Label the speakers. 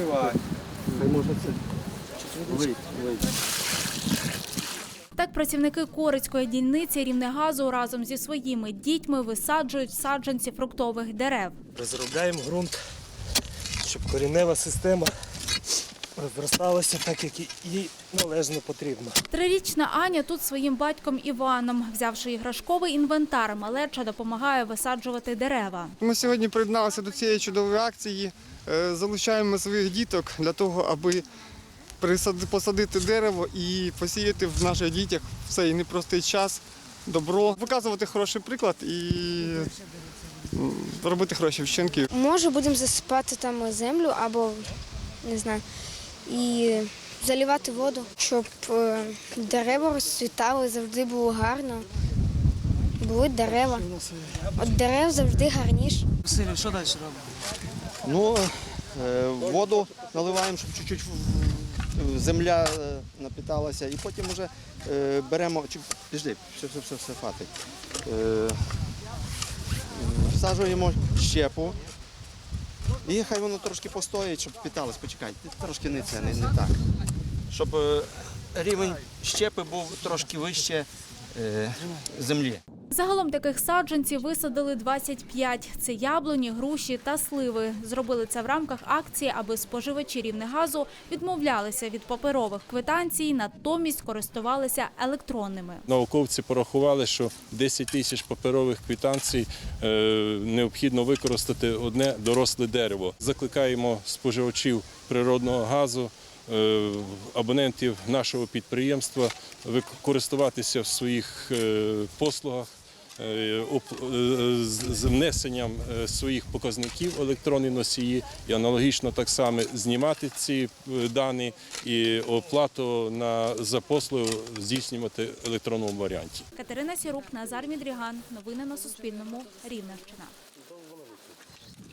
Speaker 1: Заливай.
Speaker 2: Може це вийти, вийти.
Speaker 3: Так працівники Корицької дільниці Рівнегазу разом зі своїми дітьми висаджують саджанці фруктових дерев.
Speaker 4: Розробляємо ґрунт, щоб корінева система розросталася так, як їй належно потрібно.
Speaker 3: Трирічна Аня тут своїм батьком Іваном. Взявши іграшковий інвентар, малеча допомагає висаджувати дерева.
Speaker 1: Ми сьогодні приєдналися до цієї чудової акції. Е, Залучаємо своїх діток для того, аби посадити дерево і посіяти в наших дітях в цей непростий час добро, показувати хороший приклад і робити хороші вчинки.
Speaker 5: Може, будемо засипати там землю або не знаю, і заливати воду, щоб е, дерева розцвітали, завжди було гарно. Були дерева. От дерев завжди гарніше.
Speaker 6: Василь, що далі робимо?
Speaker 2: Ну, е, воду наливаємо, щоб чуть-чуть земля е, напиталася, і потім вже беремо. Чи, підожди, все, все, все, все хватить. Е, всаджуємо щепу. І хай воно трошки постоїть, щоб питалось. почекайте, трошки не це, не, не так. Щоб е, рівень щепи був трошки вище землі.
Speaker 3: Загалом таких саджанців висадили 25. Це яблуні, груші та сливи. Зробили це в рамках акції, аби споживачі Рівнегазу відмовлялися від паперових квитанцій, натомість користувалися електронними.
Speaker 7: Науковці порахували, що 10 тисяч паперових квитанцій е, необхідно використати одне доросле дерево. Закликаємо споживачів природного газу, е, абонентів нашого підприємства користуватися в своїх е, послугах. е, е, з внесенням е, своїх показників електронні носії і аналогічно так само знімати ці е, дані і оплату на за послугу здійснювати електронному варіанті.
Speaker 3: Катерина Сірук, Назар Мідріган. Новини на Суспільному. Рівненщина.